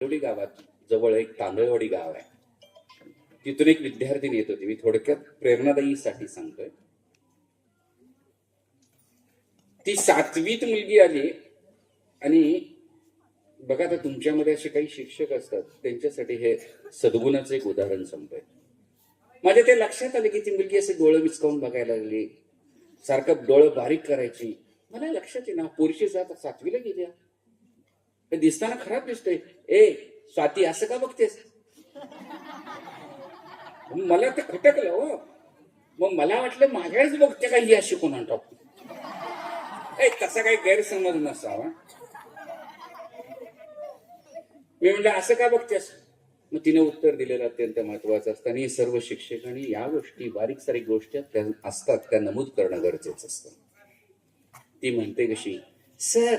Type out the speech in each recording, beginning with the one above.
तांदळी गावात जवळ एक तांदळवाडी गाव आहे. तिथून एक विद्यार्थी येत होती. मी थोडक्यात प्रेरणादायीसाठी सांगतोय. ती सातवीत मुलगी आली आणि बघा आता तुमच्यामध्ये असे काही शिक्षक असतात त्यांच्यासाठी हे सद्गुणाचं एक उदाहरण सांगतोय. माझ्या ते लक्षात आलं की ती मुलगी असे डोळं विचकावून बघायला लागली. सारखं डोळं बारीक करायची. मला लक्षात येईना पुरुषी जात सातवीला गेल्या दिसताना खराब दिसतोय. ए स्वाती असं का बघतेस? मला ते खटकलं हो. मग मला वाटलं माझ्याच बघते का ही अशी कोणा टॉप ए तसा काही गैरसमज नसावा. मी म्हणलं असं का बघतेस? मग तिने उत्तर दिलेलं अत्यंत महत्वाचं असतं. आणि सर्व शिक्षकांनी या गोष्टी बारीक सारीक गोष्टी त्या असतात त्या नमूद करणं गरजेचं असतं. ती म्हणते कशी सर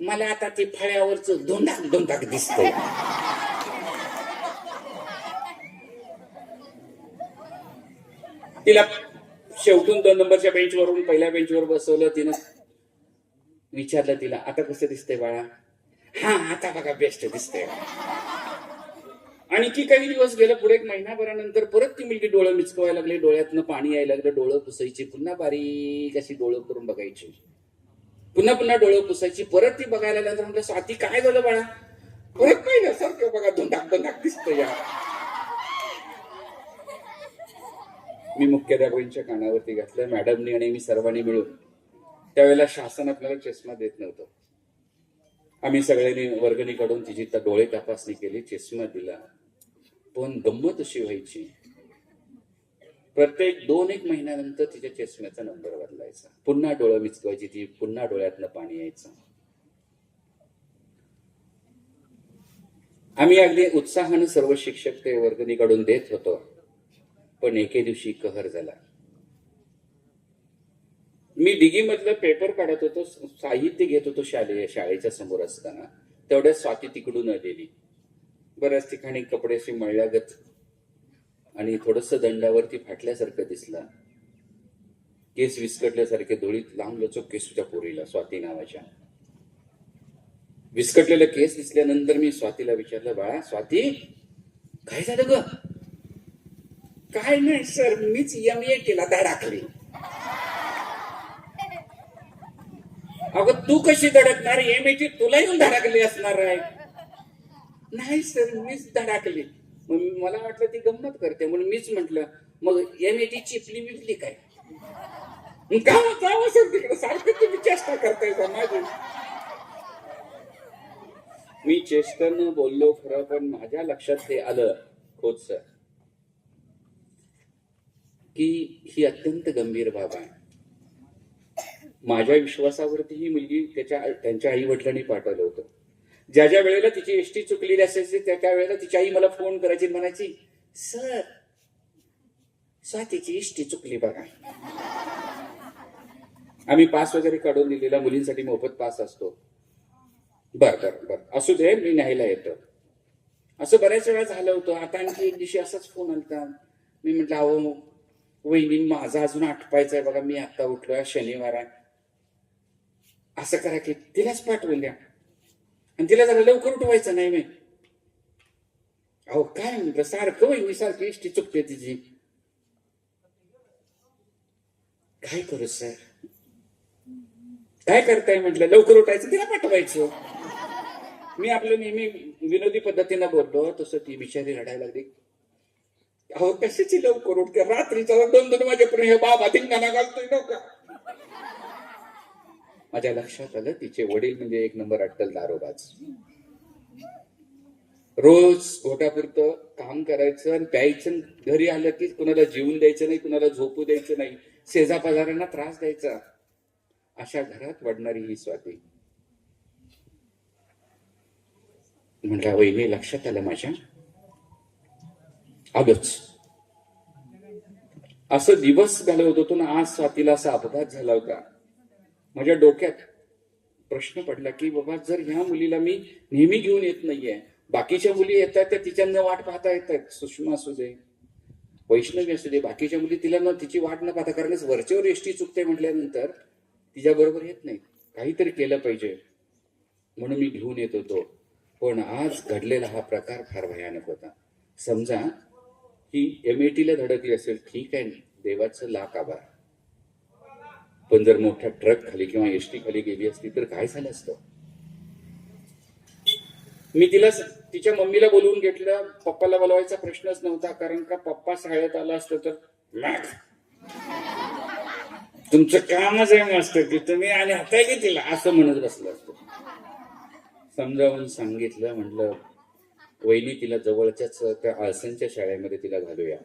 मला आता ते फळ्यावरच दोंडाक दोंडाक दिसत तिला शेवटून दोन नंबरच्या बेंचवरून पहिल्या बेंचवर बसवलं तिनं. विचारलं तिला आता कसं दिसतंय बाळा? हा आता बघा बेस्ट दिसतंय. ती काही दिवस गेलं पुढे एक महिनाभरानंतर परत ती मुलगी डोळं मिचकवायला लागली. डोळ्यातनं पाणी यायला लागलं डोळं पुसायची पुन्हा बारीक अशी डोळं करून बघायची. पुन्हा पुन्हा डोळे पुसायची. परत ती बघायला लागल्यानंतर म्हटलं स्वाती काय झालं बाळा? परत काही सर सारखं बघा धुंडाक धुंडाक दिसतो या. मी मुख्याध्यापकांच्या कानावरती घातलं मॅडमनी आणि मी सर्वांनी मिळून. त्यावेळेला शासन आपल्याला चष्मा देत नव्हतं. आम्ही सगळ्यांनी वर्गणीकडून तिची डोळे तपासणी केली चष्मा दिला. पण गंमत अशी व्हायची प्रत्येक दोन एक महिन्यानंतर तिच्या चष्म्याचा नंबर बदलायचा. पुन्हा डोळं मिचकवायची ती पुन्हा डोळ्यातनं पाणी यायचं. आम्ही अगदी उत्साहानं सर्व शिक्षक ते वर्गणीकडून देत होतो. पण एके दिवशी कहर झाला. मी डिगी मधलं पेपर काढत होतो साहित्य घेत होतो शालेय शाळेच्या समोर असताना. तेवढ्या स्वाती तिकडून आलेली. बऱ्याच ठिकाणी कपडे असे मळल्यागत आणि थोडस दंडावरती फाटल्यासारखं दिसला. केस विस्कटल्यासारखे डोळीत लांब लचक केस तुझ्या पोरीला स्वाती नावाच्या. विस्कटलेलं केस दिसल्यानंतर मी स्वातीला विचारलं बाळा स्वाती काय झालं ग? काय नाही सर मीच एम ए केला धडाकली अगं तू कशी धडकणार? एम ए टी तुला येऊन धडाकली असणार आहे. नाही सर मीच धडाकली. मग मला वाटलं ती गंमत करते. म्हणून मीच म्हंटल मग एम ए टी चिपली बिपली काय? मग का हो? जावं हो सर तिकडे? सारखं तुम्ही चेष्टा करताय का माझी? मी चेष्टानं बोललो खरं पण माझ्या लक्षात ते आलं खोत सर की ही अत्यंत गंभीर बाब आहे. माझ्या विश्वासावरती ही मुलगी त्याच्या त्यांच्या आई वडिलांनी पाठवलं होतं. ज्या ज्या वेळेला तिची एसटी चुकलेली असायची त्या त्या वेळेला तिची आई मला फोन करायची म्हणायची सर स्वातीची एसटी चुकली बघा. आम्ही पास वगैरे काढून दिलेला मुलींसाठी मोफत पास असतो. बर बर बर. असू दे मी न्यायला येतो. असं बऱ्याच वेळा झालं होतं. आता आणखी एक दिवशी असाच फोन आलता. मी म्हटलं अहो वहिनी माझा अजून आठवायचा आहे बघा. मी आता उठलो शनिवार आहे. असं करा की तिलाच पाठवून द्या. आणि तिला जरा लवकर उठवायचं नाही मी अहो काय म्हणलं? सारखं वहिनी सारखी इष्टी चुकते तिची. काय करू सर काय करताय म्हटलं? लवकर उठायचं तिला पाठवायचं. मी आपलं नेहमी विनोदी पद्धतीनं बोललो तसं ती बिचारी रडायला लागली. अहो कशाची लवकर उठते? रात्रीचा दोन दोन वाजेपर्यंत हे बाबा धिंगाणा घालतोय नका. माझ्या लक्षात आलं तिचे वडील म्हणजे एक नंबर अट्टल दारोबाज. रोज पोटापुरतं काम करायचं आणि प्यायचं आणि घरी आलं की कुणाला जेवून द्यायचं नाही कुणाला झोपू द्यायचं नाही शेजापाजारांना त्रास द्यायचा. अशा घरात वाढणारी ही स्वाती. म्हटलं वहिनी लक्षात आलं माझ्या? आलोच असं दिवस घालवत होतो ना आज स्वातीला असा अपघात झाला होता. माझ्या डोक्यात प्रश्न पडला की बाबा जर ह्या मुलीला मी नेहमी घेऊन येत नाहीये बाकीच्या मुली येतात त्या तिच्यानं वाट पाहता येतात सुषमा असू दे वैष्णवी असू दे बाकीच्या मुली तिला न तिची वाट न पाहता कारण वरच्यावर एसटी चुकते म्हटल्यानंतर तिच्या बरोबर येत नाही काहीतरी केलं पाहिजे. म्हणून मी घेऊन येत होतो. पण आज घडलेला हा प्रकार फार भयानक होता. समजा ही एम ए टीला धडकली असेल ठीक आहे देवाचं लाख आभार. पण जर मोठ्या ट्रक खाली किंवा एसटी खाली गेली असती तर काय झालं असतं? मी तिला तिच्या मम्मीला बोलवून घेतलं. पप्पाला बोलवायचा प्रश्नच नव्हता कारण का पप्पा शाळेत आला असतो तर तुमचं कामच आहे मस्त की तुम्ही आणि हाताय की तिला असं म्हणत बसलं असतो. समजावून सांगितलं म्हटलं वहिनी तिला जवळच्याच त्या आळसांच्या शाळेमध्ये तिला घालूया.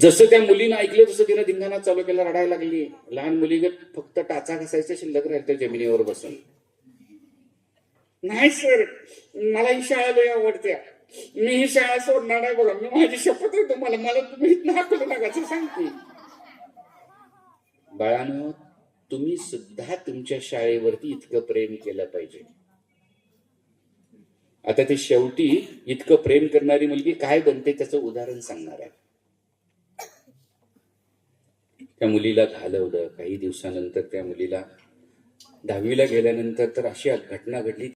जसं त्या मुलीनं ऐकलं तसं तिनं धिंगाणा चालू केला रडायला लागली. लहान मुलीगत फक्त टाचा घासायचा शिल्लक राहील त्या जमिनीवर बसून. नाही सर. मला ही शाळा लय आवडते मी ही शाळा सोडणार नाही बघा. मी माझी शपथ आहे तुम्हाला. मला तुम्ही इथनं लागायचं नका सांगते. बाळानं तुम्ही सुद्धा तुमच्या शाळेवरती इतकं प्रेम केलं पाहिजे. आता ते शेवटी इतकं प्रेम करणारी मुलगी काय बनते त्याचं उदाहरण सांगणार आहे. त्या मुलीला घालवलं. काही दिवसानंतर त्या मुलीला दहावीला गेल्यानंतर तर अशी घटना घडली.